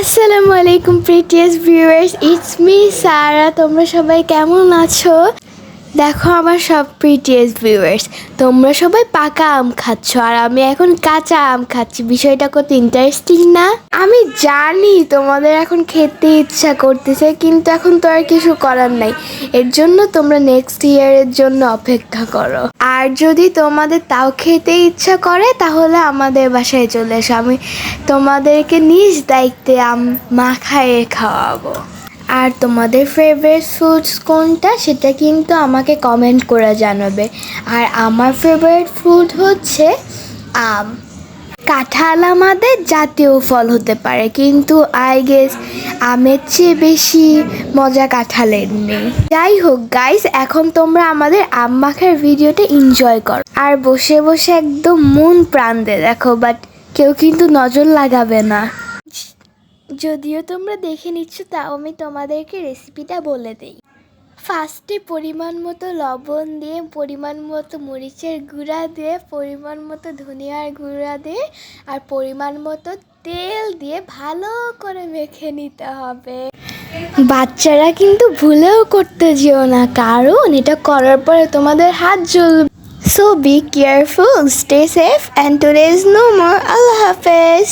আসসালামু আলাইকুম precious viewers it's me Sara তোমরা সবাই কেমন আছো? দেখো আমার সব প্রিটিয়াস ভিউয়ার্স তোমরা সবাই পাকা আম খাচ্ছ, আর আমি এখন কাঁচা আম খাচ্ছি, বিষয়টা কত ইন্টারেস্টিং না? আমি জানি তোমাদের এখন খেতে ইচ্ছা করতেছে, কিন্তু এখন তো আর কিছু করার নাই। এর জন্য তোমরা নেক্সট ইয়ারের জন্য অপেক্ষা করো। আর যদি তোমাদের তাও খেতে ইচ্ছা করে, তাহলে আমাদের বাসায় চলে এসো। আমি তোমাদেরকে নিজ দায়িত্বে আম মাখায়ে খাওয়াবো। আর তোমাদের ফেভারিট ফ্রুটস কোনটা সেটা কিন্তু আমাকে কমেন্ট করে জানাবে। আর আমার ফেভারিট ফ্রুট হচ্ছে, আম। কাঁঠাল আমাদের জাতীয় ফল হতে পারে, কিন্তু আই গেস আমের চেয়ে বেশি মজা কাঁঠালের নেই। যাই হোক গাইস এখন তোমরা আমাদের আম মাখার ভিডিওটা এনজয় করো। আর বসে বসে একদম মন প্রাণ দিয়ে দেখো বাট কেউ কিন্তু নজর লাগাবে না। যদিও তোমরা দেখে নিচ্ছ, তাও আমি তোমাদেরকে রেসিপিটা বলে দিই। ফার্স্টে পরিমাণ মতো লবণ দিয়ে, পরিমাণ মতো মরিচের গুঁড়া দিয়ে, পরিমাণ মতো ধনিয়ার গুঁড়া দিয়ে, আর পরিমাণ মতো তেল দিয়ে ভালো করে মেখে নিতে হবে। বাচ্চারা কিন্তু ভুলেও করতে যেও না, কারণ এটা করার পরে তোমাদের হাত জ্বলবে। So be careful stay safe and today is no more আল্লাহ হাফেজ।